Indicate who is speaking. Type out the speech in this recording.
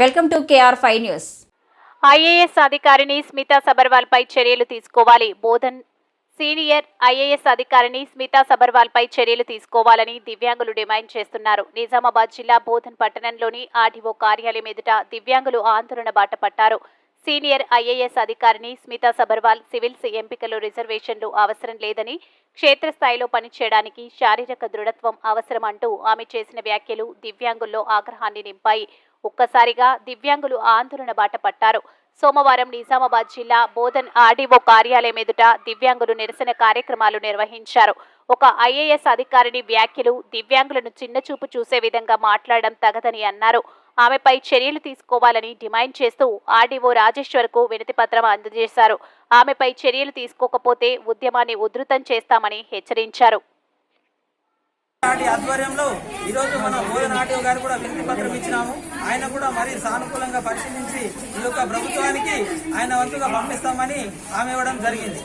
Speaker 1: Welcome to KR five news.
Speaker 2: IAS అధికారిని స్మితా సబర్వాల్ పై చర్యలు తీసుకోవాలి. బోధన్ సీనియర్ ఐఏఎస్ అధికారిని స్మితా సబర్వాల్ పై చర్యలు తీసుకోవాలని దివ్యాంగులు డిమాండ్ చేస్తున్నారు. నిజామాబాద్ జిల్లా బోధన్ పట్టణంలోని ఆర్డీఓ కార్యాలయం ఎదుట దివ్యాంగులు ఆందోళన బాట పట్టారు. సీనియర్ ఐఏఎస్ అధికారిని స్మితా సబర్వాల్ సివిల్స్ ఎంపికలో రిజర్వేషన్లు అవసరం లేదని క్షేత్రస్థాయిలో పనిచేయడానికి శారీరక దృఢత్వం అవసరం అంటూ ఆమె చేసిన వ్యాఖ్యలు దివ్యాంగుల్లో ఆగ్రహాన్ని నింపాయి. ఒక్కసారిగా దివ్యాంగులు ఆందోళన బాట పట్టారు. సోమవారం నిజామాబాద్ జిల్లా బోధన్ ఆర్డీఓ కార్యాలయం ఎదుట దివ్యాంగులు నిరసన కార్యక్రమాలు నిర్వహించారు. ఒక ఐఏఎస్ అధికారిని వ్యాఖ్యలు దివ్యాంగులను చిన్నచూపు చూసే విధంగా మాట్లాడడం తగదని అన్నారు. ఆమెపై చర్యలు తీసుకోవాలని డిమాండ్ చేస్తూ ఆర్డీఓ రాజేశ్వర్కు వినతి పత్రం అందజేశారు. ఆమెపై చర్యలు తీసుకోకపోతే ఉద్యమాన్ని ఉధృతం చేస్తామని హెచ్చరించారు.
Speaker 3: నాటి ఆధ్వర్యంలో ఈరోజు మన బోధన ఆర్టీఓ గారు కూడా వినతి పత్రం ఇచ్చినాము. ఆయన కూడా మరీ సానుకూలంగా పరిశీలించి ఈ యొక్క ప్రభుత్వానికి ఆయన వంతుగా పంపిస్తామని హామీ ఇవ్వడం జరిగింది.